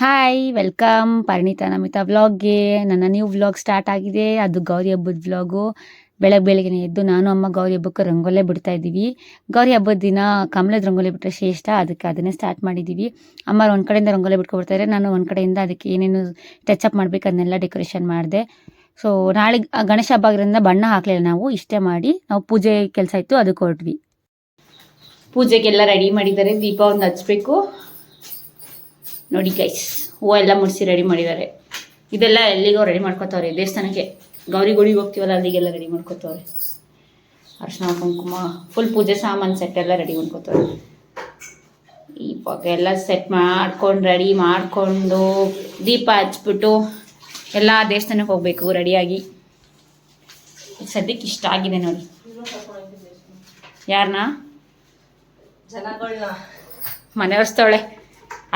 Hi welcome Parinita Namita ವ್ಲಾಗ್ಗೆ ನನ್ನ new vlog start ಆಗಿದೆ. ಅದು ಗೌರಿ ಹಬ್ಬದ ವ್ಲಾಗು ಬೆಳಗ್ಗೆ ಬೆಳಗ್ಗೆ ಎದ್ದು ನಾನು, ಅಮ್ಮ, ಗೌರಿ ಹಬ್ಬಕ್ಕೆ ರಂಗೋಲೆ ಬಿಡ್ತಾ ಇದ್ದೀವಿ. ಗೌರಿ ಹಬ್ಬದ ದಿನ ಕಮಲದ ರಂಗೋಲಿ ಬಿಟ್ಟರೆ ಶ್ರೇಷ್ಠ. ಅದಕ್ಕೆ ಅದನ್ನೇ ಸ್ಟಾರ್ಟ್ ಮಾಡಿದ್ದೀವಿ. ಅಮ್ಮ ಒಂದು ಕಡೆಯಿಂದ ರಂಗೋಲಿ ಬಿಟ್ಕೊಬಿಡ್ತಾರೆ ನಾನು ಒಂದು ಕಡೆಯಿಂದ ಅದಕ್ಕೆ ಏನೇನು ಟಚ್ ಅಪ್ ಮಾಡಬೇಕು ಅದನ್ನೆಲ್ಲ ಡೆಕೋರೇಷನ್ ಮಾಡಿದೆ. ಸೊ ನಾಳೆ ಗಣೇಶ ಹಬ್ಬ ಆಗಿರೋದ್ರಿಂದ ಬಣ್ಣ ಹಾಕಲಿಲ್ಲ ನಾವು. ಇಷ್ಟೇ ಮಾಡಿ ನಾವು ಪೂಜೆ ಕೆಲಸ ಇತ್ತು ಅದಕ್ಕೆ ಹೊರಟ್ವಿ ಪೂಜೆಗೆಲ್ಲ ರೆಡಿ ಮಾಡಿದ್ದಾರೆ. ದೀಪ ಒಂದು ಹಚ್ಬೇಕು. ನೋಡಿ ಗೈಸ್ ಹೂವು ಎಲ್ಲ ಮುಡಿಸಿ ರೆಡಿ ಮಾಡಿದ್ದಾರೆ. ಇದೆಲ್ಲ ಎಲ್ಲಿಗೋ ರೆಡಿ ಮಾಡ್ಕೋತಾವ್ರೆ ದೇವಸ್ಥಾನಕ್ಕೆ. ಗೌರಿ ಗುಡಿಗೆ ಹೋಗ್ತೀವಲ್ಲ ಅಲ್ಲಿಗೆಲ್ಲ ರೆಡಿ ಮಾಡ್ಕೋತಾವ್ರೆ. ಅರ್ಶಿನ ಕುಂಕುಮ ಫುಲ್ ಪೂಜೆ ಸಾಮಾನು ಸೆಟ್ ಎಲ್ಲ ರೆಡಿ ಈ ಇವಾಗ ಎಲ್ಲ ಸೆಟ್ ಮಾಡ್ಕೊಂಡು ರೆಡಿ ಮಾಡಿಕೊಂಡು ದೀಪ ಹಚ್ಬಿಟ್ಟು ಎಲ್ಲ ದೇವಸ್ಥಾನಕ್ಕೆ ಹೋಗಬೇಕು ರೆಡಿಯಾಗಿ ಸದ್ಯಕ್ಕೆ ಇಷ್ಟ ಆಗಿದೆ ನೋಡಿ. ಯಾರನ್ನ ಮನೆ ಒರೆಸ್ತಾವಳೆ.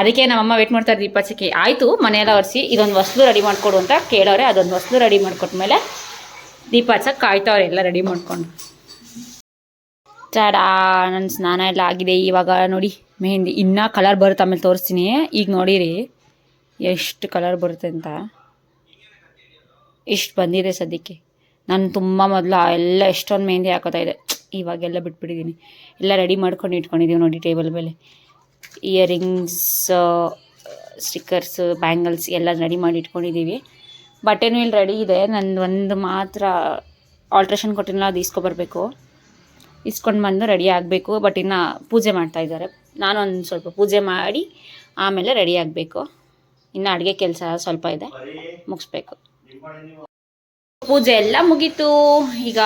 ಅದಕ್ಕೆ ನಮ್ಮಮ್ಮ ವೇಟ್ ಮಾಡ್ತಾರೆ ದೀಪ ಹಚ್ಚಕ್ಕೆ ಆಯಿತು, ಮನೆಯೆಲ್ಲ ಒರೆಸಿ, ಇದೊಂದು ವಸ್ತು ರೆಡಿ ಮಾಡಿಕೊಡು ಅಂತ ಕೇಳೋರೆ. ಅದೊಂದು ವಸ್ತು ರೆಡಿ ಮಾಡಿಕೊಟ್ಮೇಲೆ ದೀಪ ಹಚ್ಚಕ್ಕೆ ಕಾಯ್ತಾವ್ರೆ ಎಲ್ಲ ರೆಡಿ ಮಾಡ್ಕೊಂಡು. ಚಾಡಾ ನನ್ನ ಸ್ನಾನ ಎಲ್ಲ ಆಗಿದೆ ಇವಾಗ. ನೋಡಿ, ಮೆಹಂದಿ. ಇನ್ನೂ ಕಲರ್ ಬರುತ್ತೆ ಆಮೇಲೆ ತೋರಿಸ್ತೀನಿ. ಈಗ ನೋಡಿರಿ, ಎಷ್ಟು ಕಲರ್ ಬರುತ್ತೆ ಅಂತ. ಇಷ್ಟು ಬಂದಿದೆ ಸದ್ಯಕ್ಕೆ. ನಾನು ತುಂಬ ಮೊದಲು ಎಲ್ಲ ಎಷ್ಟೊಂದು ಮೆಹಂದಿ ಹಾಕೋತಾ ಇದೆ ಇವಾಗೆಲ್ಲ ಬಿಟ್ಬಿಟ್ಟಿದ್ದೀನಿ ಎಲ್ಲ ರೆಡಿ ಮಾಡ್ಕೊಂಡು ಇಟ್ಕೊಂಡಿದ್ದೀವಿ ನೋಡಿ ಟೇಬಲ್ ಮೇಲೆ. ಇಯರಿಂಗ್ಸ್ ಸ್ಟಿಕ್ಕರ್ಸ್, ಬ್ಯಾಂಗಲ್ಸ್ ಎಲ್ಲ ರೆಡಿ ಮಾಡಿ ಇಟ್ಕೊಂಡಿದ್ದೀವಿ. ಬಟ್ಟೆನೂ ಇಲ್ಲಿ ರೆಡಿ ಇದೆ. ನಂದು ಒಂದು ಮಾತ್ರ ಆಲ್ಟ್ರೇಷನ್ ಕೊಟ್ಟಿನಲ್ಲ ಅದು ಇಸ್ಕೊಬರ್ಬೇಕು ಇಸ್ಕೊಂಡು ಬಂದು ರೆಡಿ ಆಗಬೇಕು. ಬಟ್ ಇನ್ನು ಪೂಜೆ ಮಾಡ್ತಾ ಇದ್ದಾರೆ. ನಾನು ಒಂದು ಸ್ವಲ್ಪ ಪೂಜೆ ಮಾಡಿ ಆಮೇಲೆ ರೆಡಿ ಆಗಬೇಕು. ಇನ್ನು ಅಡುಗೆ ಕೆಲಸ ಸ್ವಲ್ಪ ಇದೆ. ಮುಗಿಸ್ಬೇಕು. ಪೂಜೆ ಎಲ್ಲ ಮುಗೀತು. ಈಗ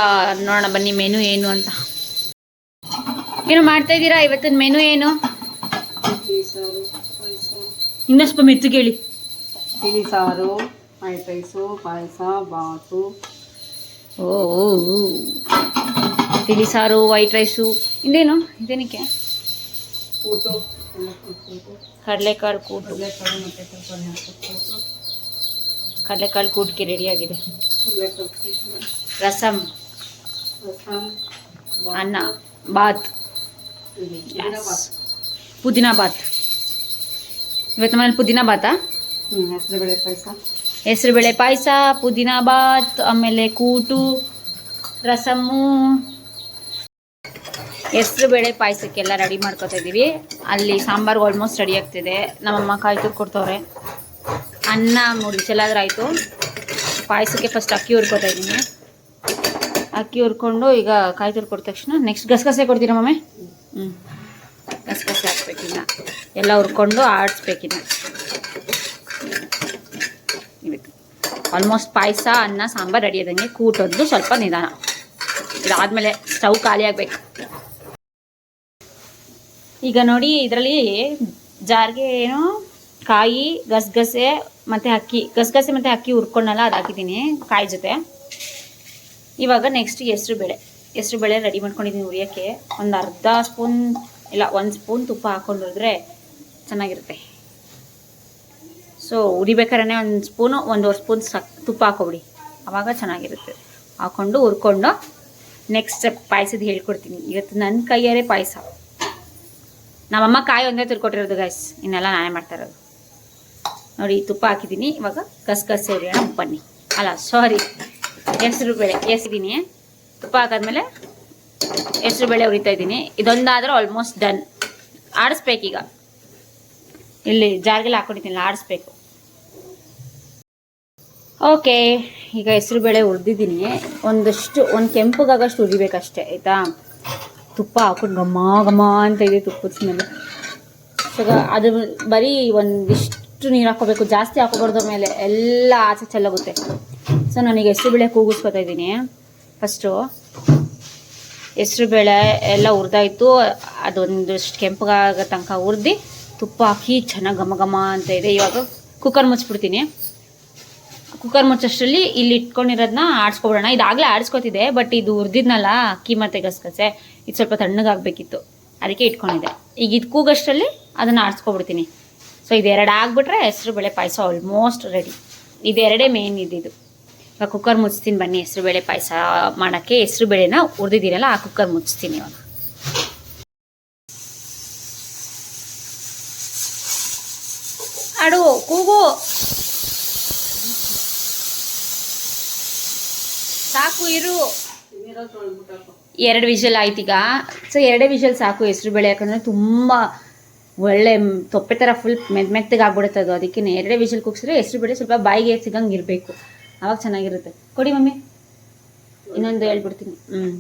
ನೋಡೋಣ ಬನ್ನಿ ಮೆನು ಏನು ಅಂತ. ಏನು ಮಾಡ್ತಾ ಇದ್ದೀರಾ? ಇವತ್ತಿನ ಮೆನು ಏನು? ಇನ್ನಷ್ಟು ಮೆತ್ತಗೆ ಹೇಳಿ ತಿಳಿ ಸಾರು ವೈಟ್ ರೈಸು ಪಾಯಸ ಬಾತು. ಓ. ತಿಳಿ ಸಾರು ವೈಟ್ ರೈಸು ಇದೇನು ಇದೇನಕ್ಕೆ ಕೂಟು. ಕಡಲೆಕಾಳು ಕೂಟು. ಕಡಲೆಕಾಳು ಮತ್ತು ಕಡಲೆಕಾಳು ಕೂಟ್ಗೆ ರೆಡಿಯಾಗಿದೆ ರಸಮ್ ರಸಂ. ಅನ್ನ ಬಾತ್. ಪುದೀನ ಬಾತ್. ಇವತ್ತು ಮನೇಲಿ ಪುದೀನ ಭಾತ? ಹ್ಞೂ ಹೆಸರುಬೇಳೆ ಪಾಯಸ. ಹೆಸರುಬೇಳೆ ಪಾಯಸ ಪುದೀನ ಬಾತ್ ಆಮೇಲೆ ಕೂಟು ರಸಮ್ಮು. ಹೆಸರುಬೇಳೆ ಪಾಯಸಕ್ಕೆಲ್ಲ ರೆಡಿ ಮಾಡ್ಕೊತಾ ಇದ್ದೀವಿ ಅಲ್ಲಿ ಸಾಂಬಾರು ಆಲ್ಮೋಸ್ಟ್ ರೆಡಿ ಆಗ್ತಿದೆ. ನಮ್ಮಮ್ಮ ಕಾಯಿ ತುರ್ದು ಕೊಡ್ತವ್ರೆ. ಅನ್ನ ನೋಡಿ ಚೆಲ್ಲಾದ್ರಾಯ್ತು ಪಾಯಸಕ್ಕೆ ಫಸ್ಟ್ ಅಕ್ಕಿ ಹುರ್ಕೊತಾ ಇದ್ದೀನಿ ಅಕ್ಕಿ ಹುರ್ಕೊಂಡು ಈಗ ಕಾಯಿ ತುರ್ದು ಕೊಟ್ಟ ತಕ್ಷಣ ನೆಕ್ಸ್ಟ್ ಗಸಗಸೆ ಕೊಡ್ತೀರಾ ಮಮ್ಮೆ ಹ್ಞೂ ಗಸಗಸೆ ಹಾಕ್ಬೇಕಿನ್ನ. ಎಲ್ಲ ಹುರ್ಕೊಂಡು ಆಡಿಸ್ಬೇಕಿನ್ನ. ಆಲ್ಮೋಸ್ಟ್ ಪಾಯಸ, ಅನ್ನ, ಸಾಂಬಾರು ರೆಡಿ ಆದಂಗೆ ಕೂಟೊದ್ದು ಸ್ವಲ್ಪ ನಿಧಾನ. ಇದಾದಮೇಲೆ ಸ್ಟವ್ ಖಾಲಿ ಆಗಬೇಕು. ಈಗ ನೋಡಿ ಇದರಲ್ಲಿ ಜಾರಿಗೆ ಏನು ಕಾಯಿ, ಗಸಗಸೆ ಮತ್ತು ಅಕ್ಕಿ. ಗಸಗಸೆ ಮತ್ತು ಅಕ್ಕಿ ಹುರ್ಕೊಂಡಲ್ಲ ಅದು ಹಾಕಿದ್ದೀನಿ ಕಾಯಿ ಜೊತೆ. ಇವಾಗ ನೆಕ್ಸ್ಟ್ ಹೆಸ್ರು ಬೇಳೆ. ಹೆಸ್ರು ಬೇಳೆ ರೆಡಿ ಮಾಡ್ಕೊಂಡಿದ್ದೀನಿ ಉರಿಯೋಕ್ಕೆ. ಒಂದು ಅರ್ಧ ಸ್ಪೂನ್ ಇಲ್ಲ, ಒಂದು ಸ್ಪೂನ್ ತುಪ್ಪ ಹಾಕ್ಕೊಂಡು ಹುರಿದ್ರೆ ಚೆನ್ನಾಗಿರುತ್ತೆ. ಸೊ ಉರಿಬೇಕಾದ್ರೆ ಒಂದು ಸ್ಪೂನು, ಒಂದೂವರೆ ಸ್ಪೂನ್ ಸಕ್ ತುಪ್ಪ ಹಾಕೊಬಿಡಿ. ಆವಾಗ ಚೆನ್ನಾಗಿರುತ್ತೆ. ಹಾಕ್ಕೊಂಡು ಹುರ್ಕೊಂಡು ನೆಕ್ಸ್ಟ್ ಸ್ಟೆಪ್ ಪಾಯಸದ ಹೇಳ್ಕೊಡ್ತೀನಿ. ಇವತ್ತು ನನ್ನ ಕೈಯಾರೆ ಪಾಯಸ. ನಮ್ಮಮ್ಮ ಕಾಯಿ ಒಂದೇ ತಿರ್ಕೊಟ್ಟಿರೋದು ಗಾಯ್ಸ್ ಇನ್ನೆಲ್ಲ ನಾನೇ ಮಾಡ್ತಾ ಇರೋದು. ನೋಡಿ, ತುಪ್ಪ ಹಾಕಿದ್ದೀನಿ. ಇವಾಗ ಗಸಗಸೆ ಹುರಿಯೋಣ ಬನ್ನಿ. ಅಲ್ಲ ಸಾರಿ ಹೆಸರು ಬೇಳೆ ಎಸಿದ್ದೀನಿ ತುಪ್ಪ ಹಾಕಾದ್ಮೇಲೆ ಹೆಸರು ಬೇಳೆ ಉರಿತಾ ಇದ್ದೀನಿ. ಇದೊಂದಾದ್ರೆ ಆಲ್ಮೋಸ್ಟ್ ಡನ್ ಆಡಿಸ್ಬೇಕೀಗ. ಇಲ್ಲಿ ಜಾರ್ಗೆಲ್ಲ ಹಾಕೊಂಡಿದ್ದೀನಿ ಆಡಿಸ್ಬೇಕು. ಓಕೆ ಈಗ ಹೆಸರು ಬೇಳೆ ಉರಿದಿದ್ದೀನಿ ಒಂದಷ್ಟು, ಒಂದು ಕೆಂಪಗಾಗಷ್ಟು ಹುರಿಬೇಕಷ್ಟೇ, ಆಯಿತಾ? ತುಪ್ಪ ಹಾಕೊಂಡು ಘಮ ಘಮ ಅಂತ ಇದೆ ತುಪ್ಪದ ಸ್ಮೆಲ್ ಸೊ ಅದು ಬರೀ ಒಂದಿಷ್ಟು ನೀರು ಹಾಕೋಬೇಕು ಜಾಸ್ತಿ ಹಾಕೋಬಾರ್ದು ಮೇಲೆ ಎಲ್ಲ ಆಚೆ ಚೆಲ್ಲೋಗುತ್ತೆ ಸೊ ನಾನೀಗ ಹೆಸರು ಬೇಳೆ ಕೂಗಿಸ್ಕೊತಾ ಇದ್ದೀನಿ. ಫಸ್ಟು ಹೆಸ್ರು ಬೇಳೆ ಎಲ್ಲ ಹುರಿದಾಯ್ತು. ಅದೊಂದಿಷ್ಟು ಕೆಂಪಗಾಗೋ ತನಕ ಹುರಿದು ತುಪ್ಪ ಹಾಕಿ ಚೆನ್ನಾಗಿ ಘಮ ಘಮ ಅಂತ ಇದೆ. ಇವಾಗ ಕುಕ್ಕರ್ ಮುಚ್ಚಿಬಿಡ್ತೀನಿ. ಕುಕ್ಕರ್ ಮುಚ್ಚಷ್ಟರಲ್ಲಿ ಇಲ್ಲಿ ಇಟ್ಕೊಂಡಿರೋದನ್ನ ಆಡಿಸ್ಕೊಬಿಡೋಣ. ಇದಾಗಲೇ ಆಡಿಸ್ಕೊತಿದೆ ಬಟ್ ಇದು ಹುರಿದಿದ್ನಲ್ಲ ಅಕ್ಕಿ ಮತ್ತು ಗಸಗಸೆ. ಇದು ಸ್ವಲ್ಪ ತಣ್ಣಗಾಗಬೇಕಿತ್ತು. ಅದಕ್ಕೆ ಇಟ್ಕೊಂಡಿದ್ದೆ. ಈಗ ಇದು ಕೂಗಷ್ಟರಲ್ಲಿ ಅದನ್ನು ಆಡಿಸ್ಕೊಬಿಡ್ತೀನಿ. ಸೊ ಇದೆರಡು ಆಗಿಬಿಟ್ರೆ ಹೆಸರು ಬೇಳೆ ಪಾಯಸ ಆಲ್ಮೋಸ್ಟ್ ರೆಡಿ ಇದೆರಡೇ ಮೇನ್ ಇದ್ದಿದ್ದು. ಕುಕ್ಕರ್ ಮುಚ್ತೀನಿ ಬನ್ನಿ, ಹೆಸರು ಬೇಳೆ ಪಾಯಸ ಮಾಡೋಕ್ಕೆ ಹೆಸರು ಬೇಳೆನ ಹುರಿದಿದ್ದೀನಲ್ಲ ಆ ಕುಕ್ಕರ್ ಮುಚ್ತೀನಿ ಇವಾಗ. ಆಡು, ಕೂಗು. ಸಾಕು, ಇರು. ಎರಡು ವಿಷಲ್ ಆಯ್ತೀಗ ಸೊ ಎರಡೇ ವಿಷಲ್ ಸಾಕು, ಹೆಸರು ಬೇಳೆ ಯಾಕಂದರೆ ತುಂಬ ಒಳ್ಳೆ ತೊಪ್ಪೆ ಥರ ಫುಲ್ ಮೆದ್ ಮೆತ್ತಗೆ ಆಗ್ಬಿಡುತ್ತೆ ಅದು. ಅದಕ್ಕೆ ಎರಡೇ ವಿಷಲ್ ಕುಗ್ಸಿದ್ರೆ ಹೆಸರು ಬೇಳೆ ಸ್ವಲ್ಪ ಬಾಯಿಗೆ ಸಿಗಂಗೆ ಇರಬೇಕು ಆವಾಗ ಚೆನ್ನಾಗಿರುತ್ತೆ. ಕೊಡಿ ಮಮ್ಮಿ. ಇನ್ನೊಂದು ಹೇಳ್ಬಿಡ್ತೀನಿ. ಹ್ಞೂ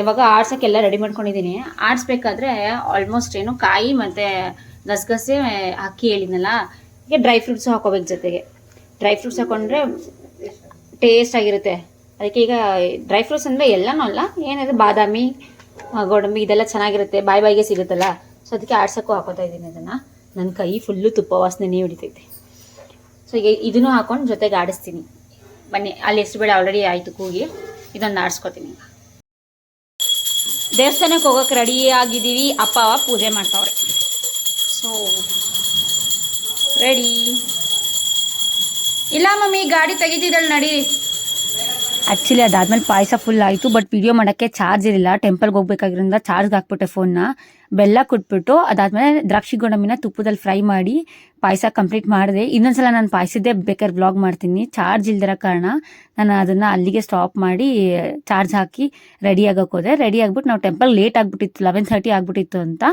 ಇವಾಗ ಆಡ್ಸೋಕ್ಕೆಲ್ಲ ರೆಡಿ ಮಾಡ್ಕೊಂಡಿದ್ದೀನಿ. ಆಡಿಸ್ಬೇಕಾದ್ರೆ ಆಲ್ಮೋಸ್ಟ್ ಏನು ಕಾಯಿ ಮತ್ತು ಗಸಗಸೆ ಅಕ್ಕಿ ಹೇಳಿದ್ನಲ್ಲ ಈಗ ಡ್ರೈ ಫ್ರೂಟ್ಸು ಹಾಕೋಬೇಕು ಜೊತೆಗೆ. ಡ್ರೈ ಫ್ರೂಟ್ಸ್ ಹಾಕೊಂಡ್ರೆ ಟೇಸ್ಟ್ ಆಗಿರುತ್ತೆ. ಅದಕ್ಕೆ ಈಗ ಡ್ರೈ ಫ್ರೂಟ್ಸ್ ಅಂದರೆ ಎಲ್ಲನೂ ಅಲ್ಲ, ಏನಿದೆ ಬಾದಾಮಿ ಗೋಡಂಬಿ ಇದೆಲ್ಲ ಚೆನ್ನಾಗಿರುತ್ತೆ. ಬಾಯಿ ಬಾಯಿಗೆ ಸಿಗುತ್ತಲ್ಲ. ಸೊ ಅದಕ್ಕೆ ಆಡ್ಸೋಕ್ಕೂ ಹಾಕೋತಾ ಇದ್ದೀನಿ ಅದನ್ನು. ನನ್ನ ಕೈ ಫುಲ್ಲು ತುಪ್ಪ ವಾಸನೆ ಹಿಡಿತೈತೆ. ಸೊ ಈಗ ಇದನ್ನು ಹಾಕೊಂಡು ಜೊತೆಗೆ ಆಡಿಸ್ತೀನಿ. ಬನ್ನಿ, ಅಲ್ಲಿ ಎಷ್ಟು ಬೇಳೆ ಆಲ್ರೆಡಿ ಆಯಿತು, ಕೂಗಿ. ಇದನ್ನು ಆಡಿಸ್ಕೊತೀನಿ. ದೇವಸ್ಥಾನಕ್ಕೆ ಹೋಗೋಕೆ ರೆಡಿ ಆಗಿದ್ದೀವಿ. ಅಪ್ಪ, ಅವ ಪೂಜೆ ಮಾಡ್ತಾವ್ರೆ. ಸೊ ರೆಡಿ ಇಲ್ಲ ಮಮ್ಮಿ, ಗಾಡಿ ತೆಗಿತಿದ್ದಾಳೆ ನಡಿ. ಆ್ಯಕ್ಚುಲಿ ಅದಾದ್ಮೇಲೆ ಪಾಯಸ ಫುಲ್ ಆಯಿತು ಬಟ್ ವಿಡಿಯೋ ಮಾಡೋಕ್ಕೆ ಚಾರ್ಜ್ ಇರಲಿಲ್ಲ. ಟೆಂಪಲ್ಗೆ ಹೋಗ್ಬೇಕಾಗಿರೋದ್ರಿಂದ ಚಾರ್ಜ್ಗೆ ಹಾಕ್ಬಿಟ್ಟೆ ಫೋನ್ನ ಬೆಲ್ಲ ಕೊಟ್ಬಿಟ್ಟು, ಅದಾದ್ಮೇಲೆ ದ್ರಾಕ್ಷಿ ಗೋಡಂಬಿನ ತುಪ್ಪದಲ್ಲಿ ಫ್ರೈ ಮಾಡಿ, ಪಾಯಸ ಕಂಪ್ಲೀಟ್ ಮಾಡಿದೆ. ಇನ್ನೊಂದ್ಸಲ ನಾನು ಪಾಯಸದ್ದೇ ಬೇಕಾದ್ರೆ ಬ್ಲಾಗ್ ಮಾಡ್ತೀನಿ. ಚಾರ್ಜ್ ಇಲ್ದಿರೋ ಕಾರಣ ನಾನು ಅದನ್ನು ಅಲ್ಲಿಗೆ ಸ್ಟಾಪ್ ಮಾಡಿ ಚಾರ್ಜ್ ಹಾಕಿ ರೆಡಿ ಆಗೋಕೆ ಹೋದೆ. ರೆಡಿ ಆಗ್ಬಿಟ್ಟು ನಾವು ಟೆಂಪಲ್ ಲೇಟ್ ಆಗಿಬಿಟ್ಟಿತ್ತು ಲೆವೆನ್ ತರ್ಟಿ ಆಗಿಬಿಟ್ಟಿತ್ತು ಅಂತ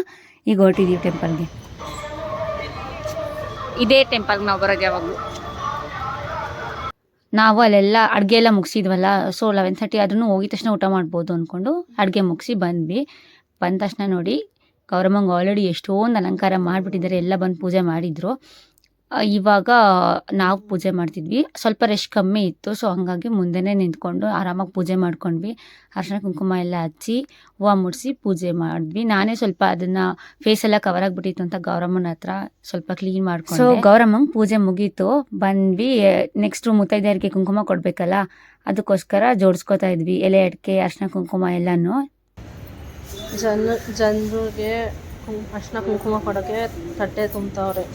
ಈಗ ಹೊರಟಿದ್ದೀವಿ ಟೆಂಪಲ್ಗೆ ಇದೇ ಟೆಂಪಲ್ಗೆ ನಾವು ಬರೋದು ಯಾವಾಗಲೂ. ನಾವು ಅಲ್ಲೆಲ್ಲ ಅಡುಗೆ ಎಲ್ಲ ಮುಗಿಸಿದ್ವಲ್ಲ ಸೊ ಲೆವೆನ್ ತರ್ಟಿ ಆದ್ರೂ ಹೋಗಿದ ತಕ್ಷಣ ಊಟ ಮಾಡ್ಬೋದು ಅಂದ್ಕೊಂಡು ಅಡುಗೆ ಮುಗಿಸಿ ಬಂದ್ವಿ. ಬಂದ ತಕ್ಷಣ ನೋಡಿ ಗೌರಮ್ಮಂಗೆ ಆಲ್ರೆಡಿ ಎಷ್ಟೊಂದು ಅಲಂಕಾರ ಮಾಡಿಬಿಟ್ಟಿದ್ದಾರೆ, ಎಲ್ಲ ಬಂದು ಪೂಜೆ ಮಾಡಿದರು. ಇವಾಗ ನಾವು ಪೂಜೆ ಮಾಡ್ತಿದ್ವಿ. ಸ್ವಲ್ಪ ರಶ್ ಕಮ್ಮಿ ಇತ್ತು ಸೊ ಹಂಗಾಗಿ ಮುಂದೆನೆ ನಿಂತ್ಕೊಂಡು ಆರಾಮಾಗಿ ಪೂಜೆ ಮಾಡ್ಕೊಂಡ್ವಿ. ಅರ್ಶಿನ ಕುಂಕುಮ ಎಲ್ಲ ಹಚ್ಚಿ ಹೂವು ಮುಡಿಸಿ ಪೂಜೆ ಮಾಡಿದ್ವಿ. ನಾನೇ ಸ್ವಲ್ಪ ಅದನ್ನು ಫೇಸ್ ಎಲ್ಲ ಕವರ್ ಆಗಿಬಿಟ್ಟಿತ್ತು ಅಂತ ಗೌರಮ್ಮನ ಹತ್ರ ಸ್ವಲ್ಪ ಕ್ಲೀನ್ ಮಾಡ್ಕೊಂಡು. ಸೊ ಗೌರಮ್ಮಂಗೆ ಪೂಜೆ ಮುಗೀತು. ಬಂದ್ವಿ ನೆಕ್ಸ್ಟ್ ಮುತ್ತೈದೆಯರಿಗೆ ಕುಂಕುಮ ಕೊಡಬೇಕಲ್ಲ? ಅದಕ್ಕೋಸ್ಕರ ಜೋಡಿಸ್ಕೊತಾ ಇದ್ವಿ. ಎಲೆ ಅಡಿಕೆ ಅರ್ಶಿನ ಕುಂಕುಮ ಎಲ್ಲನೂ. ಜನ ಜನರಿಗೆ ಅರ್ಶಿನ ಕುಂಕುಮ ಕೊಡೋಕ್ಕೆ ತಟ್ಟೆ ತುಂಬ್ತಾವ್ರೆ.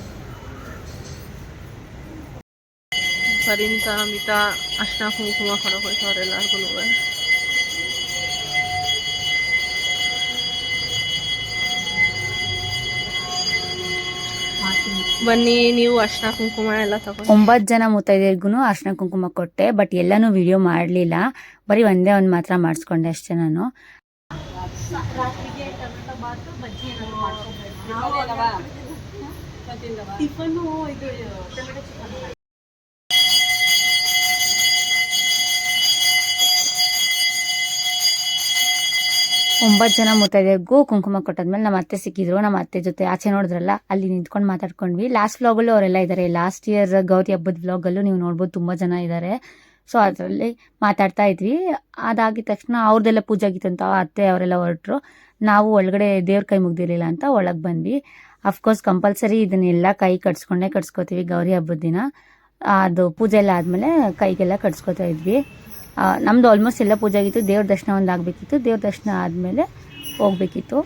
ಪರಿಣಿತ ಮಿತ ಅರ್ಶಿನ ಕುಂಕುಮ ಕೊಡೋಕೆ ಎಲ್ಲರಿಗೂ ಬನ್ನಿ ನೀವು ಅರ್ಶನ ಕುಂಕುಮ ಎಲ್ಲ ತಗೊಂಡು ಒಂಬತ್ತು ಜನ ಮುತ್ತೈದೆಯರಿಗೂ ಅರ್ಶನ ಕುಂಕುಮ ಕೊಟ್ಟೆ ಬಟ್ ಎಲ್ಲನೂ ವಿಡಿಯೋ ಮಾಡಲಿಲ್ಲ. ಬರೀ ಒಂದೇ ಒಂದು ಮಾತ್ರ ಮಾಡಿಸ್ಕೊಂಡೆ ಅಷ್ಟೇ ನಾನು. ಟಿಫನ್ನು ಇದು ಒಂಬತ್ತು ಜನ ಮುತ್ತೈದೆಗೂ ಕುಂಕುಮ ಕೊಟ್ಟಾದ್ಮೇಲೆ ನಮ್ಮ ಅತ್ತೆ ಸಿಕ್ಕಿದ್ರು, ನಮ್ಮ ಅತ್ತೆ ಜೊತೆ ಆಚೆ ನೋಡಿದ್ರಲ್ಲ, ಅಲ್ಲಿ ನಿಂತ್ಕೊಂಡು ಮಾತಾಡ್ಕೊಂಡ್ವಿ. ಲಾಸ್ಟ್ ವ್ಲಾಗಲ್ಲೂ ಅವರೆಲ್ಲ ಇದ್ದಾರೆ ಲಾಸ್ಟ್ ಇಯರ್ ಗೌರಿ ಹಬ್ಬದ ವ್ಲಾಗಲ್ಲೂ ನೀವು ನೋಡ್ಬೋದು ತುಂಬ ಜನ ಇದ್ದಾರೆ ಸೊ ಅದರಲ್ಲಿ ಮಾತಾಡ್ತಾ ಇದ್ವಿ. ಅದಾಗಿದ ತಕ್ಷಣ ಅವ್ರದ್ದೆಲ್ಲ ಪೂಜೆ ಆಗಿತ್ತು ಅಂತ ಅತ್ತೆ ಅವರೆಲ್ಲ ಹೊರಟ್ರು. ನಾವು ಒಳಗಡೆ ದೇವ್ರ ಕೈ ಮುಗ್ದಿರಲಿಲ್ಲ ಅಂತ ಒಳಗೆ ಬಂದ್ವಿ. ಅಫ್ಕೋರ್ಸ್ ಕಂಪಲ್ಸರಿ ಇದನ್ನೆಲ್ಲ ಕೈ ಕಟ್ಸ್ಕೊಂಡೇ ಕಟ್ಸ್ಕೊತೀವಿ ಗೌರಿ ಹಬ್ಬದ ದಿನ. ಅದು ಪೂಜೆ ಎಲ್ಲ ಆದಮೇಲೆ ಕೈಗೆಲ್ಲ ಕಟ್ಸ್ಕೊತಾ ಇದ್ವಿ. ಆ, ನಮ್ದು ಆಲ್ಮೋಸ್ಟ್ ಎಲ್ಲ ಪೂಜೆ ಆಗಿತ್ತು. ದೇವ್ರ ದರ್ಶನ ಒಂದು ಆಗಬೇಕಿತ್ತು. ದೇವ್ರ ದರ್ಶನ ಆದಮೇಲೆ ಹೋಗ್ಬೇಕಿತ್ತು.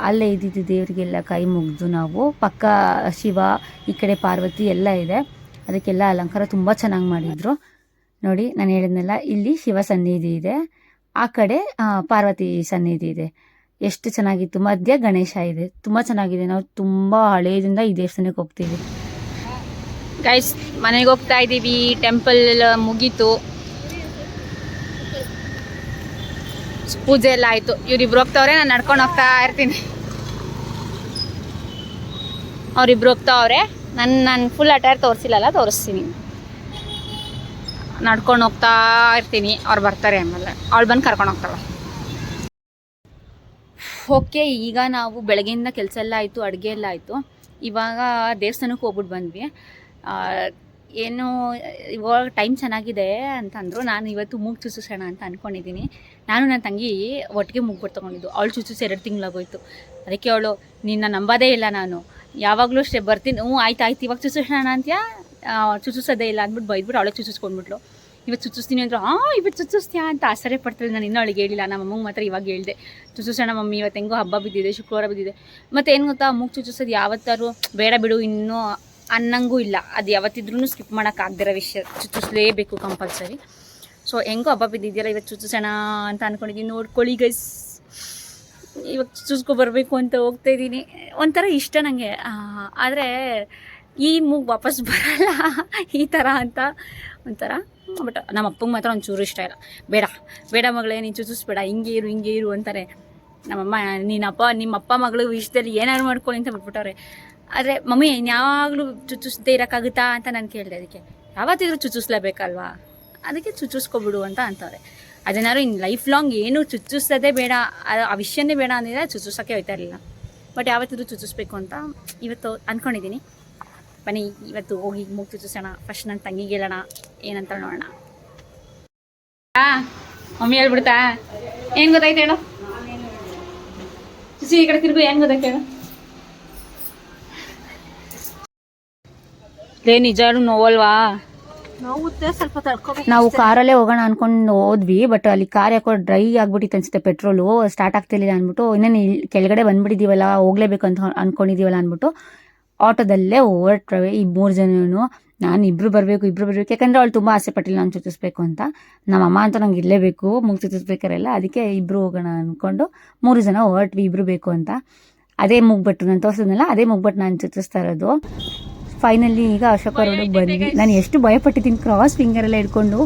ಅಲ್ಲೇ ಇದ್ದಿದ್ದು ದೇವರಿಗೆಲ್ಲ ಕೈ ಮುಗಿದು ನಾವು ಪಕ್ಕ ಶಿವ ಈ ಕಡೆ ಪಾರ್ವತಿ ಎಲ್ಲ ಇದೆ. ಅದಕ್ಕೆಲ್ಲ ಅಲಂಕಾರ ತುಂಬ ಚೆನ್ನಾಗಿ ಮಾಡಿದರು. ನೋಡಿ ನಾನು ಹೇಳಿದ್ನಲ್ಲ ಇಲ್ಲಿ ಶಿವ ಸನ್ನಿಧಿ ಇದೆ. ಆ ಕಡೆ ಪಾರ್ವತಿ ಸನ್ನಿಧಿ ಇದೆ. ಎಷ್ಟು ಚೆನ್ನಾಗಿತ್ತು. ಮಧ್ಯ ಗಣೇಶ ಇದೆ. ತುಂಬ ಚೆನ್ನಾಗಿದೆ. ನಾವು ತುಂಬ ಹಳೆಯದಿಂದ ಈ ದೇವಸ್ಥಾನಕ್ಕೆ ಹೋಗ್ತೀವಿ. ಗೈಸ್ ಮನೆಗೆ ಹೋಗ್ತಾ ಇದ್ದೀವಿ ಟೆಂಪಲ್ ಮುಗೀತು. ಪೂಜೆ ಎಲ್ಲ ಆಯಿತು. ಇವ್ರಿಬ್ರು ಹೋಗ್ತಾವ್ರೆ, ನಾನು ನಡ್ಕೊಂಡು ಹೋಗ್ತಾ ಇರ್ತೀನಿ. ಅವ್ರಿಬ್ರು ಹೋಗ್ತಾವ್ರೆ ನನ್ನ ನಾನು ಫುಲ್ ಅಟೈರ್ ತೋರಿಸಿಲ್ಲಲ್ಲ, ತೋರಿಸ್ತೀನಿ. ನಡ್ಕೊಂಡು ಹೋಗ್ತಾ ಇರ್ತೀನಿ, ಅವ್ರು ಬರ್ತಾರೆ ಆಮೇಲೆ. ಅವಳು ಬಂದು ಕರ್ಕೊಂಡು ಹೋಗ್ತಾಳೆ. ಓಕೆ, ಈಗ ನಾವು ಬೆಳಗ್ಗೆಯಿಂದ ಕೆಲಸ ಎಲ್ಲ ಆಯಿತು, ಅಡುಗೆ ಎಲ್ಲ ಆಯಿತು. ಇವಾಗ ದೇವಸ್ಥಾನಕ್ಕೆ ಹೋಗ್ಬಿಟ್ಟು ಬಂದ್ವಿ. ಏನು, ಇವಾಗ ಟೈಮ್ ಚೆನ್ನಾಗಿದೆ ಅಂತಂದರು, ನಾನು ಇವತ್ತು ಮೂಗು ಚುಚ್ಚಿಸೋಣ ಅಂತ ಅಂದ್ಕೊಂಡಿದ್ದೀನಿ ನಾನು ನನ್ನ ತಂಗಿ ಒಟ್ಟಿಗೆ ಮುಗ್ಬಿಟ್ಟು ತೊಗೊಂಡಿದ್ದು. ಅವಳು ಚುಚ್ಚಿಸಿ ಎರಡು ತಿಂಗಳಾಗೋಯ್ತು. ಅದಕ್ಕೆ ಅವಳು, ನಿನ್ನ ನಂಬೋದೇ ಇಲ್ಲ ನಾನು. ಯಾವಾಗಲೂ ಅಷ್ಟೇ ಬರ್ತೀನಿ. ಹ್ಞೂ, ಆಯ್ತು ಆಯ್ತು. ಇವಾಗ ಚುಚ್ಚಿಸೋಣ ಅಂತ್ಯಾ? ಚುಚ್ಚಿಸೋದೇ ಇಲ್ಲ ಅಂದ್ಬಿಟ್ಟು ಬೈದ್ಬಿಟ್ಟು ಅವಳೇ ಚುಚ್ಚಿಸ್ಕೊಂಡ್ಬಿಟ್ಲು ಇವತ್ತು ಚುಚ್ಚಿಸ್ತೀನಿ ಅಂದ್ರೆ ಹಾಂ ಇವತ್ತು ಚುಚ್ಚಿಸ್ತೀಯಾ ಅಂತ ಆಸರೆ ಪಡ್ತಾಳೆ ನಾನು ಇನ್ನೂ ಅವಳಿಗೆ ಹೇಳಿಲ್ಲ. ನಮ್ಮ ಅಮ್ಮಗೆ ಮಾತ್ರ ಇವಾಗ ಹೇಳಿದೆ. ಚುಚ್ಚಿಸೋಣ ಮಮ್ಮಿ, ಇವತ್ತು ಹೆಂಗೋ ಹಬ್ಬ ಬಿದ್ದಿದೆ, ಶುಕ್ರವಾರ ಬಿದ್ದಿದೆ. ಮತ್ತು ಏನು ಗೊತ್ತಾ? ಮುಗ್ ಚುಚ್ಚಿಸೋದು ಯಾವತ್ತಾರು ಬೇಡ ಬಿಡು. ಇನ್ನೂ ಅನ್ನಂಗೂ ಇಲ್ಲ. ಅದು ಯಾವತ್ತಿದ್ರೂ ಸ್ಕಿಪ್ ಮಾಡೋಕ್ಕಾಗ್ದಿರೋ ವಿಷಯ. ಚುಚ್ಚಿಸ್ಲೇಬೇಕು ಕಂಪಲ್ಸರಿ. ಸೊ ಹೆಂಗೋ ಹಬ್ಬ ಬಿದ್ದಿದ್ಯಲ್ಲ ಇವತ್ತು ಚುಚ್ಚಿಸೋಣ ಅಂತ ಅಂದ್ಕೊಂಡಿದ್ದೀನಿ ನೋಡ್ಕೊಳ್ಳಿ ಗೈಸ್ ಇವಾಗ ಚುಚ್ಕೊ ಬರಬೇಕು ಅಂತ ಹೋಗ್ತಾ ಇದ್ದೀನಿ. ಒಂಥರ ಇಷ್ಟ ನನಗೆ ಆದರೆ ಈ ಮೂಗ್ ವಾಪಸ್ ಬರಲ್ಲ. ಈ ಥರ ಅಂತ ಒಂಥರ. ಬಟ್ ನಮ್ಮ ಅಪ್ಪಂಗೆ ಮಾತ್ರ ಒಂಚೂರು ಇಷ್ಟ ಇಲ್ಲ. ಬೇಡ ಬೇಡ ಮಗಳೇ, ನೀನು ಚುಚ್ಚಿಸ್ಬೇಡ. ಹಿಂಗೆ ಇರು ಹಿಂಗೆ ಇರು ಅಂತಾರೆ. ನಮ್ಮಮ್ಮ ನಿಮ್ಮ ಅಪ್ಪ ಮಗಳು ವಿಷಯದಲ್ಲಿ ಏನಾದ್ರು ಮಾಡ್ಕೊಳ್ಳಿ ಅಂತ ಬಿಟ್ಬಿಟ್ಟವ್ರೆ. ಆದರೆ, ಮಮ್ಮಿ ಯಾವಾಗಲೂ ಚುಚ್ಚಿಸ್ದೇ ಇರೋಕ್ಕಾಗುತ್ತಾ ಅಂತ ನಾನು ಕೇಳಿದೆ ಅದಕ್ಕೆ. ಯಾವತ್ತಿದ್ರೂ ಚುಚ್ಚಿಸ್ಲೇಬೇಕಲ್ವಾ? ಅದಕ್ಕೆ ಚುಚ್ಚಿಸ್ಕೊಬಿಡು ಅಂತ ಅಂತಾರೆ ಅದೇನಾದ್ರು ಇನ್ನು ಲೈಫ್ ಲಾಂಗ್ ಏನು ಚುಚ್ಚಿಸೋದೇ ಬೇಡ, ಆ- ವಿಷಯನೇ ಬೇಡ ಅಂದಿದ್ರೆ ಚುಚ್ಚಿಸೋಕ್ಕೆ ಹೋಯ್ತಾ ಇರಲಿಲ್ಲ. ಬಟ್ ಯಾವತ್ತಿದ್ರು ಚುಚ್ಚಿಸ್ಬೇಕು ಅಂತ ಇವತ್ತು ಅಂದ್ಕೊಂಡಿದ್ದೀನಿ ಬನ್ನಿ, ಇವತ್ತು ಹೋಗಿ ಮೂಗು ಚುಚ್ಚಿಸೋಣ ಫಸ್ಟ್ ನನ್ನ ತಂಗಿಗೆ ಹೇಳೋಣ, ಏನಂತ ನೋಡೋಣ. ಮಮ್ಮಿ ಹೇಳ್ಬಿಡ್ತಾ? ಏನು ಗೊತ್ತಾಯ್ತು ಹೇಳು. ಚುಚ್ಚಿ ಈ ಕಡೆ ತಿರುಗು, ಏನು ಗೊತ್ತಾಯ್ತು ಹೇಳು. ಲೇ ನಿಜ ನೋವಲ್ವಾ? ನಾವು ಕಾರಲ್ಲೇ ಹೋಗೋಣ ಅನ್ಕೊಂಡು ಹೋದ್ವಿ ಬಟ್ ಅಲ್ಲಿ ಕಾರ್ ಯಾಕೋ ಡ್ರೈ ಆಗ್ಬಿಟ್ಟಿತ್ತು ಅನ್ಸುತ್ತೆ ಪೆಟ್ರೋಲು ಸ್ಟಾರ್ಟ್ ಆಗ್ತಿರ್ಲಿಲ್ಲ ಅಂದ್ಬಿಟ್ಟು ಇನ್ನೇನು ಕೆಳಗಡೆ ಬಂದ್ಬಿಟ್ಟಿದೀವಲ್ಲ ಹೋಗ್ಲೇಬೇಕು ಅಂತ ಅನ್ಕೊಂಡಿದೀವಲ್ಲ ಅಂದ್ಬಿಟ್ಟು ಆಟೋದಲ್ಲೇ ಹೊರಟ್ರವೆ ಈ ಮೂರು ಜನನು. ನಾನು ಇಬ್ರು ಬರಬೇಕು ಇಬ್ರು ಬರಬೇಕು ಯಾಕಂದ್ರೆ ಅವಳು ತುಂಬ ಆಸೆ ಪಟ್ಟಿಲ್ಲ ನಾನು ಚುಚ್ಚಿಸ್ಬೇಕು ಅಂತ. ನಮ್ಮ ಅಮ್ಮ ಅಂತ ನಂಗೆ ಇರಲೇಬೇಕು ಮುಗಿ ಚುಚ್ಚಿಸ್ಬೇಕಾರೆಲ್ಲ ಅದಕ್ಕೆ ಇಬ್ರು ಹೋಗೋಣ ಅಂದ್ಕೊಂಡು ಮೂರು ಜನ ಹೊರಟ್ವಿ ಇಬ್ರು ಬೇಕು ಅಂತ. ಅದೇ ಮುಗ್ಬಟ್ಟು ನಾನು ತೋರಿಸಿದ್ನಲ್ಲ ಅದೇ ಮುಗ್ಬಟ್ಟು ನಾನು ಚುಚ್ಚಿಸ್ತಾ ಇರೋದು. ಫೈನಲಿ ಈಗ ಅಶೋಕ ರೋಡಿಗೆ ಬಂದ್ವಿ. ನಾನು ಎಷ್ಟು ಭಯಪಟ್ಟಿದ್ದೀನಿ. ಕ್ರಾಸ್ ಫಿಂಗರ್ ಎಲ್ಲ ಹಿಡ್ಕೊಂಡು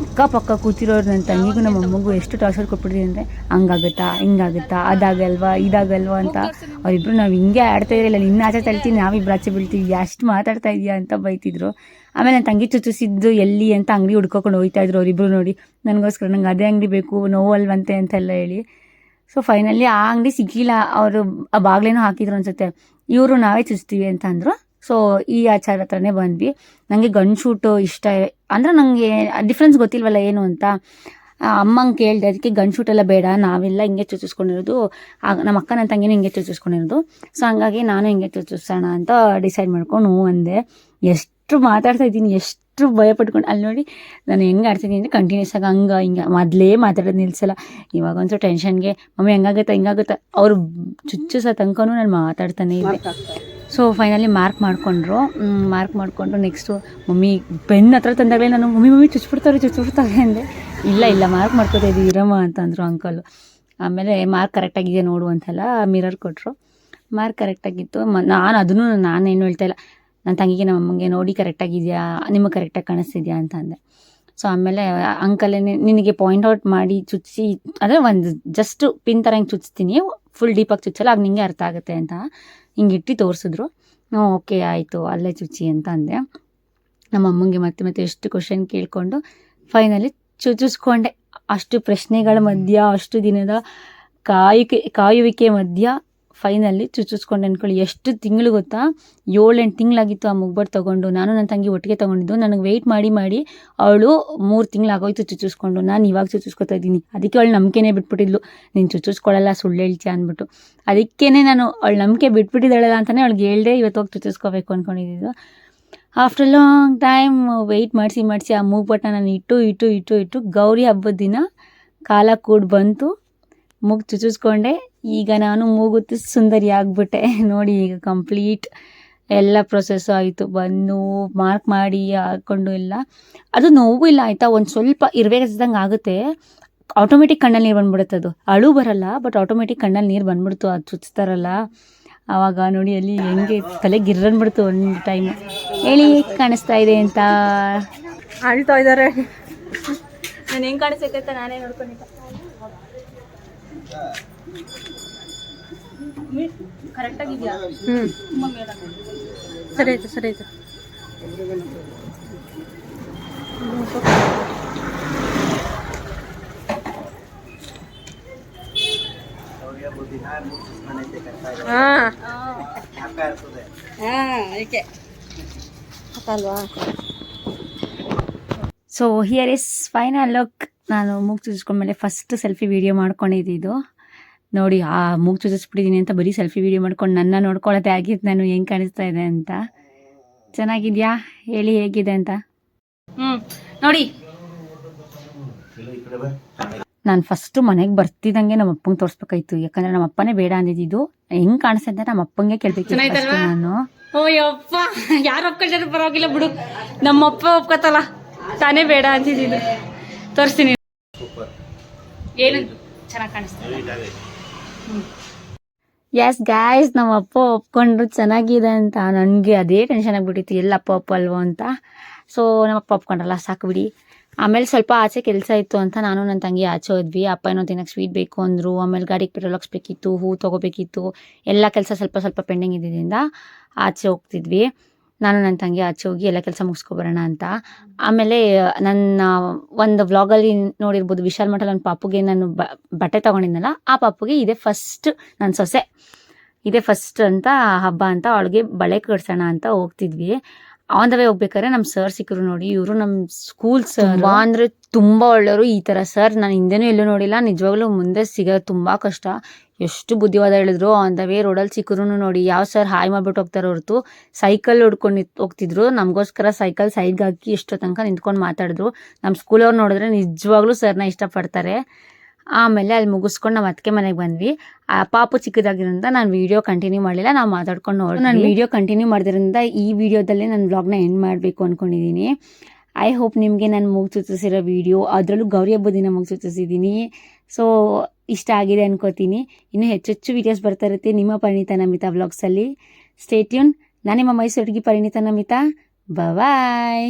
ಅಕ್ಕಪಕ್ಕ ಕೂತಿರೋರು ನನ್ನ ತಂಗಿಗೂ ನಮ್ಮ ಅಮ್ಮಗೂ ಎಷ್ಟು ಟಾರ್ಚರ್ ಕೊಟ್ಬಿಟ್ಟಿದ್ದೀನಿ ಅಂದರೆ ಹಂಗಾಗುತ್ತಾ ಹಿಂಗಾಗುತ್ತಾ ಅದಾಗಲ್ವಾ ಇದಾಗಲ್ವಾ ಅಂತ. ಅವರಿಬ್ರು ನಾವು ಹಿಂಗೆ ಆಡ್ತಾ ಇರಲಿಲ್ಲ ನಿನ್ನ ಆಚೆ ತಳ್ತೀನಿ ನಾವಿಬ್ರು ಆಚೆ ಬೀಳ್ತೀವಿ ಎಷ್ಟು ಮಾತಾಡ್ತಾ ಇದೆಯಾ ಅಂತ ಬೈತಿದ್ರು. ಆಮೇಲೆ ನನ್ನ ತಂಗಿ ಚುಚ್ಚಿಸಿದ್ದು ಎಲ್ಲಿ ಅಂತ ಅಂಗಡಿ ಹುಡ್ಕೊಂಡು ಹೋಗ್ತಾ ಇದ್ರು ಅವರಿಬ್ರು ನೋಡಿ. ನನಗೋಸ್ಕರ ನಂಗೆ ಅದೇ ಅಂಗಡಿ ಬೇಕು ನೋವಲ್ವಂತೆ ಅಂತೆಲ್ಲ ಹೇಳಿ. ಸೊ ಫೈನಲಿ ಆ ಅಂಗಡಿ ಸಿಗ್ಲಿಲ್ಲ. ಅವರು ಆ ಬಾಗ್ಲೇನೋ ಹಾಕಿದ್ರು ಅನ್ಸುತ್ತೆ. ಇವರು ನಾವೇ ಚುಚ್ತೀವಿ ಅಂತ ಅಂದರು. ಸೊ ಈ ಆಚಾರ ಹತ್ರನೇ ಬಂದ್ವಿ. ನನಗೆ ಗನ್ ಶೂಟು ಇಷ್ಟ ಅಂದರೆ ನನಗೆ ಡಿಫ್ರೆನ್ಸ್ ಗೊತ್ತಿಲ್ವಲ್ಲ ಏನು ಅಂತ. ಅಮ್ಮಂಗೆ ಕೇಳಿದೆ, ಅದಕ್ಕೆ ಗನ್ ಶೂಟ್ ಎಲ್ಲ ಬೇಡ, ನಾವೆಲ್ಲ ಹಿಂಗೆ ಚುಚ್ಚಿಸ್ಕೊಂಡಿರೋದು. ನಮ್ಮ ಅಕ್ಕ ನನ್ನ ತಂಗಿನೂ ಹಿಂಗೆ ಚುಚ್ಚಿಸ್ಕೊಂಡಿರೋದು. ಸೊ ಹಂಗಾಗಿ ನಾನು ಹಿಂಗೆ ಚುಚ್ಚಿಸೋಣ ಅಂತ ಡಿಸೈಡ್ ಮಾಡ್ಕೊಂಡು ಹ್ಞೂ ಅಂದೆ. ಎಷ್ಟು ಮಾತಾಡ್ತಾ ಇದ್ದೀನಿ, ಎಷ್ಟು ಭಯ ಪಟ್ಕೊಂಡು. ಅಲ್ಲಿ ನೋಡಿ, ನಾನು ಹೆಂಗೆ ಆಡ್ತೀನಿ ಅಂದರೆ ಕಂಟಿನ್ಯೂಸ್ ಆಗಿ ಹಂಗೆ, ಹಿಂಗೆ ಮೊದಲೇ ಮಾತಾಡೋದು ನಿಲ್ಸಲ್ಲ. ಇವಾಗ ಒಂಚೂರು ಟೆನ್ಷನ್ಗೆ ಮಮ್ಮಿ, ಹೆಂಗಾಗುತ್ತೆ, ಹಿಂಗಾಗುತ್ತೆ? ಅವ್ರು ಚುಚ್ಚಿಸೋ ತನಕನೂ ನಾನು ಮಾತಾಡ್ತಾನೆ ಇದ್ದೆ. ಸೊ ಫೈನಲಿ ಮಾರ್ಕ್ ಮಾಡಿಕೊಂಡ್ರು. ಮಾರ್ಕ್ ಮಾಡಿಕೊಂಡ್ರು. ನೆಕ್ಸ್ಟು ಮಮ್ಮಿ ಪೆನ್ ಹತ್ರ ತಂದಾಗಲೇ ನಾನು, ಮಮ್ಮಿ ಮಮ್ಮಿ ಚುಚ್ಬಿಡ್ತಾರೆ ಚುಚ್ಬಿಡ್ತಾರೆ ಅಂದೆ. ಇಲ್ಲ ಇಲ್ಲ ಮಾರ್ಕ್ ಮಾಡ್ಕೋತಾ ಇದ್ದೀವಿ ಇರಮ್ಮ ಅಂತಂದರು ಅಂಕಲು ಆಮೇಲೆ ಮಾರ್ಕ್ ಕರೆಕ್ಟಾಗಿದೆ ನೋಡು ಅಂತೆಲ್ಲ ಮಿರರ್ ಕೊಟ್ಟರು ಮಾರ್ಕ್ ಕರೆಕ್ಟಾಗಿತ್ತು ಮ, ನಾನು ಅದನ್ನು ನಾನೇನು ಹೇಳ್ತಾ ಇಲ್ಲ. ನನ್ನ ತಂಗಿಗೆ ನಮ್ಮ ಅಮ್ಮಂಗೆ ನೋಡಿ ಕರೆಕ್ಟಾಗಿದೆಯಾ ನಿಮಗೆ ಕರೆಕ್ಟಾಗಿ ಕಾಣಿಸ್ತಿದ್ಯಾ? ಅಂತ ಅಂದೆ. ಸೊ ಆಮೇಲೆ ಅಂಕಲೇ ನಿನಗೆ ಪಾಯಿಂಟ್ ಔಟ್ ಮಾಡಿ ಚುಚ್ಚಿ ಅಂದರೆ ಒಂದು ಜಸ್ಟ್ ಪಿನ್ ಥರ ಹಿಂಗೆ ಚುಚ್ತೀನಿ ಫುಲ್ ಡೀಪಾಗಿ ಚುಚ್ಚಲ್ಲ ಆಗ ನಿಂಗೆ ಅರ್ಥ ಆಗುತ್ತೆ ಅಂತ. ಹಿಂಗೆ ಇಟ್ಟು ತೋರಿಸಿದ್ರು. ಓಕೆ, ಆಯಿತು, ಅಲ್ಲೇ ಚುಚ್ಚಿ ಅಂತ ಅಂದೆ. ನಮ್ಮ ಅಮ್ಮಂಗೆ ಮತ್ತೆ ಮತ್ತೆ ಎಷ್ಟು ಕ್ವಶನ್ ಕೇಳಿಕೊಂಡು ಫೈನಲಿ ಚುಚ್ಚಿಸ್ಕೊಂಡೆ. ಅಷ್ಟು ಪ್ರಶ್ನೆಗಳ ಮಧ್ಯ, ಅಷ್ಟು ದಿನದ ಕಾಯುಕೆ, ಕಾಯುವಿಕೆ ಮಧ್ಯ ಫೈನಲಿ ಚುಚ್ಚಿಸ್ಕೊಂಡು ಅಂದ್ಕೊಳ್ಳಿ ಎಷ್ಟು ತಿಂಗಳು ಗೊತ್ತಾ? ಏಳೆಂಟು ತಿಂಗಳಾಗಿತ್ತು ಆ ಮುಗ್ಬಟ್ಟು ತೊಗೊಂಡು. ನಾನು ನನ್ನ ತಂಗಿ ಒಟ್ಟಿಗೆ ತೊಗೊಂಡಿದ್ದು. ನನಗೆ ವೆಯ್ಟ್ ಮಾಡಿ ಮಾಡಿ ಅವಳು ಮೂರು ತಿಂಗಳಾಗೋಯ್ತು ಚುಚ್ಚಿಸ್ಕೊಂಡು. ನಾನು ಇವಾಗ ಚುಚ್ಚಿಸ್ಕೊತಾ ಇದ್ದೀನಿ. ಅದಕ್ಕೆ ಅವಳು ನಂಬಿಕೆನೇ ಬಿಟ್ಬಿಟ್ಟಿದ್ಲು. ನೀನು ಚುಚ್ಚಿಸ್ಕೊಳ್ಳಲ್ಲ ಸುಳ್ಳು ಹೇಳ್ತೀಯ ಅಂದ್ಬಿಟ್ಟು. ಅದಕ್ಕೇ ನಾನು ಅವಳು ನಂಬಿಕೆ ಬಿಟ್ಬಿಟ್ಟಿದ್ದಾಳಲ್ಲ ಅಂತಲೇ ಅವಳಿಗೆ ಹೇಳ್ದೆ ಇವತ್ತು ಹೋಗಿ ಚುಚ್ಚಿಸ್ಕೋಬೇಕು ಅಂದ್ಕೊಂಡಿದ್ದು ಆಫ್ಟರ್ ಲಾಂಗ್ ಟೈಮ್ ವೆಯ್ಟ್ ಮಾಡಿಸಿ ಮಾಡಿಸಿ ಆ ಮೂಗ್ಬಟ್ಟನ್ನ ನಾನು ಇಟ್ಟು ಇಟ್ಟು ಇಟ್ಟು ಇಟ್ಟು ಗೌರಿ ಹಬ್ಬದ ದಿನ ಕಾಲ ಕೂಡ ಬಂತು. ಮುಗ್ ಚುಚ್ಚಿಸ್ಕೊಂಡೆ. ಈಗ ನಾನು ಮೂಗುತ್ತು ಸುಂದರಿ ಆಗಿಬಿಟ್ಟೆ. ನೋಡಿ ಈಗ ಕಂಪ್ಲೀಟ್ ಎಲ್ಲ ಪ್ರೊಸೆಸ್ ಆಯಿತು. ಬಂದು ಮಾರ್ಕ್ ಮಾಡಿ ಹಾಕ್ಕೊಂಡು ಇಲ್ಲ ಅದು ನೋವು ಇಲ್ಲ ಆಯಿತಾ? ಒಂದು ಸ್ವಲ್ಪ ಇರ್ಬೇಕಾದಂಗೆ ಆಗುತ್ತೆ. ಆಟೋಮೆಟಿಕ್ ಕಣ್ಣಲ್ಲಿ ನೀರು ಬಂದ್ಬಿಡುತ್ತೆ ಅದು. ಅಳು ಬರಲ್ಲ ಬಟ್ ಆಟೋಮೆಟಿಕ್ ಕಣ್ಣಲ್ಲಿ ನೀರು ಬಂದ್ಬಿಡ್ತು. ಅದು ಚುಚ್ತಾರಲ್ಲ ಆವಾಗ ನೋಡಿ ಅಲ್ಲಿ ಹೆಂಗೆ ತಲೆ ಗಿರ್ರನ್ಬಿಡ್ತು ಒಂದು ಟೈಮ್ ಹೇಳಿ, ಕಾಣಿಸ್ತಾ ಇದೆ ಅಂತ? ಅಳ್ತಾ ಇದ್ದಾರೆ ನಾನು ಹೆಂಗೆ ಕಾಣಿಸ್ತೈತೆ ಅಂತ ನಾನೇ ನೋಡ್ಕೊಂಡಿದ್ದೆ. ಹ್ಞೂ ಸರಿ ಆಯ್ತು ಸರಿ ಆಯ್ತು. So here is final look ನಾನು ಮುಗ್ ಚುಚ್ಕೊಂಡ್ಮೇಲೆ ಫಸ್ಟ್ ಸೆಲ್ಫಿ ವಿಡಿಯೋ ಮಾಡ್ಕೊಂಡಿದ್ದು ನೋಡಿ ಆ ಮೂಗು ಚುಚ್ಚಿಸ್ಬಿಟ್ಟಿದ್ದೀನಿ ಅಂತ ಬರೀ ಸೆಲ್ಫಿ ವಿಡಿಯೋ ಮಾಡ್ಕೊಂಡು ನನ್ನ ನೋಡ್ಕೊಳ್ಳೋದೇ ಆಗಿತ್ತು ನಾನು ಹೆಂಗೆ ಕಾಣಿಸ್ತಾ ಇದೆ ಅಂತ. ಚೆನ್ನಾಗಿದ್ಯಾ? ಹೇಳಿ ಹೇಗಿದೆ ಅಂತ. ಹ್ಞೂ ನೋಡಿ. ನಾನು ಫಸ್ಟು ಮನೆಗೆ ಬರ್ತಿದ್ದಂಗೆ ನಮ್ಮ ಅಪ್ಪಂಗೆ ತೋರಿಸ್ಬೇಕಾಯ್ತು. ಯಾಕಂದ್ರೆ ನಮ್ಮ ಅಪ್ಪನೇ ಬೇಡ ಅಂದಿದ್ದು ಹೆಂಗೆ ಕಾಣಿಸ್ತಾ ಅಂತ ನಮ್ಮ ಅಪ್ಪಂಗೆ ಕೇಳ್ಬೇಕು? ನಾನು. ಓಯ್ಯಪ್ಪ ಯಪ್ಪ ಯಾರು ಒಪ್ಕೊಂಡ್ರೆ ಪರವಾಗಿಲ್ಲ ಬಿಡು. ನಮ್ಮ ಅಪ್ಪ ಒಪ್ಕೋತಲ್ಲ ತಾನೇ ಬೇಡ ಅಂತಿದ್ದು ತೋರಿಸ್ತೀನಿ. ಏನಂತ ಚೆನ್ನಾಗಿ ಕಾಣಿಸ್ತಾ ಎಸ್ ಗಾಯ್ಸ್ ನಮ್ಮ ಅಪ್ಪ ಒಪ್ಕೊಂಡ್ರು ಚೆನ್ನಾಗಿದೆ ಅಂತ. ನನಗೆ ಅದೇ ಟೆನ್ಷನ್ ಆಗಿಬಿಟ್ಟಿತ್ತು, ಎಲ್ಲ ಅಪ್ಪ ಅಪ್ಪ ಅಲ್ವೋ? ಅಂತ. ಸೊ ನಮ್ಮ ಅಪ್ಪ ಒಪ್ಕೊಂಡ್ರಲ್ಲ, ಸಾಕು ಬಿಡಿ. ಆಮೇಲೆ ಸ್ವಲ್ಪ ಆಚೆ ಕೆಲಸ ಇತ್ತು ಅಂತ ನಾನು ನನ್ನ ತಂಗಿ ಆಚೆ ಹೋದ್ವಿ. ಅಪ್ಪ ಏನೋ ತಿನ್ನಕ್ಕೆ ಸ್ವೀಟ್ ಬೇಕು ಅಂದರು. ಆಮೇಲೆ ಗಾಡಿಗೆ ಪೆಟ್ರೋಲ್ ಹಾಕ್ಸ್ಬೇಕಿತ್ತು, ಹೂ ತೊಗೋಬೇಕಿತ್ತು. ಎಲ್ಲ ಕೆಲಸ ಸ್ವಲ್ಪ ಸ್ವಲ್ಪ ಪೆಂಡಿಂಗ್ ಇದ್ದಿದ್ದರಿಂದ ಆಚೆ ಹೋಗ್ತಿದ್ವಿ. ನಾನು ನನ್ನ ತಂಗಿ ಆಚೆ ಹೋಗಿ ಎಲ್ಲ ಕೆಲಸ ಮುಗಿಸ್ಕೊಬರೋಣ ಅಂತ. ಆಮೇಲೆ ನನ್ನ ಒಂದು ವ್ಲಾಗಲ್ಲಿ ನೋಡಿರ್ಬೋದು ವಿಶಾಲ್ ಮಠ ನನ್ನ ಪಾಪುಗೆ ನಾನು ಬ ಬಟ್ಟೆ ತೊಗೊಂಡಿದ್ನಲ್ಲ ಆ ಪಾಪುಗೆ ಇದೇ ಫಸ್ಟ್ ನನ್ನ ಸೊಸೆ. ಇದೇ ಫಸ್ಟ್ ಅಂತ ಹಬ್ಬ ಅಂತ ಅವಳಿಗೆ ಬಳೆ ಕಟ್ಸೋಣ ಅಂತ ಹೋಗ್ತಿದ್ವಿ. ಆನ್ ದ ವೇ ಹೋಗ್ಬೇಕಾದ್ರೆ ನಮ್ಮ ಸರ್ ಸಿಕ್ಕರು ನೋಡಿ ಇವರು ನಮ್ಮ ಸ್ಕೂಲ್ ಸರ್ ಅಂದ್ರೆ ತುಂಬಾ ಒಳ್ಳೆಯವರು ಈ ತರ ಸರ್ ನಾನು ಹಿಂದೆನೂ ಎಲ್ಲೂ ನೋಡಿಲ್ಲ ನಿಜವಾಗ್ಲೂ ಮುಂದೆ ಸಿಗೋದು ತುಂಬಾ ಕಷ್ಟ. ಎಷ್ಟು ಬುದ್ಧಿವಾದ ಹೇಳಿದ್ರು ಆನ್ ದ ವೇ ರೋಡಲ್ಲಿ ಸಿಕ್ಕರು ನೋಡಿ ಯಾವ ಸರ್ ಹಾಯ್ ಮಾಡ್ಬಿಟ್ಟು ಹೋಗ್ತಾರೆ ಹೊರತು ಸೈಕಲ್ ಹೊಡ್ಕೊಂಡು ಹೋಗ್ತಿದ್ರು. ನಮಗೋಸ್ಕರ ಸೈಕಲ್ ಸೈಡ್ಗೆ ಹಾಕಿ ಎಷ್ಟೋ ತನಕ ನಿಂತ್ಕೊಂಡು ಮಾತಾಡಿದ್ರು. ನಮ್ಮ ಸ್ಕೂಲವ್ರು ನೋಡಿದ್ರೆ ನಿಜವಾಗ್ಲೂ ಸರ್ನ ಇಷ್ಟಪಡ್ತಾರೆ. ಆಮೇಲೆ ಅಲ್ಲಿ ಮುಗಿಸ್ಕೊಂಡು ನಾವು ಅದಕ್ಕೆ ಮನೆಗೆ ಬಂದ್ವಿ. ಆ ಪಾಪು ಚಿಕ್ಕದಾಗಿರೋದ್ರಿಂದ ನಾನು ವೀಡಿಯೋ ಕಂಟಿನ್ಯೂ ಮಾಡಲಿಲ್ಲ, ನಾವು ಮಾತಾಡ್ಕೊಂಡು ನೋಡಿ ನಾನು ವೀಡಿಯೋ ಕಂಟಿನ್ಯೂ ಮಾಡಿದ್ರಿಂದ ಈ ವಿಡಿಯೋದಲ್ಲೇ ನಾನು ವ್ಲಾಗ್ನ ಎಂಡ್ ಮಾಡಬೇಕು ಅಂದ್ಕೊಂಡಿದ್ದೀನಿ ಐ ಹೋಪ್ ನಿಮಗೆ ನಾನು ಮುಗಿ ಸೂಚಿಸಿರೋ ವಿಡಿಯೋ ಅದರಲ್ಲೂ ಗೌರಿ ಹಬ್ಬದ ದಿನ ಮುಗಿ ಸೂಚಿಸಿದ್ದೀನಿ ಸೊ ಇಷ್ಟ ಆಗಿದೆ ಅನ್ಕೋತೀನಿ. ಇನ್ನೂ ಹೆಚ್ಚೆಚ್ಚು ವೀಡಿಯೋಸ್ ಬರ್ತಾ ಇರುತ್ತೆ ನಿಮ್ಮ ಪರಿಣಿತ ನಮಿತಾ ವ್ಲಾಗ್ಸಲ್ಲಿ ಸ್ಟೇಟ್ಯೂನ್ ನಾನು ನಿಮ್ಮ ಮೈಸೂರಿಗೆ ಪರಿಣಿತ ನಮಿತಾ ಬಾಯ್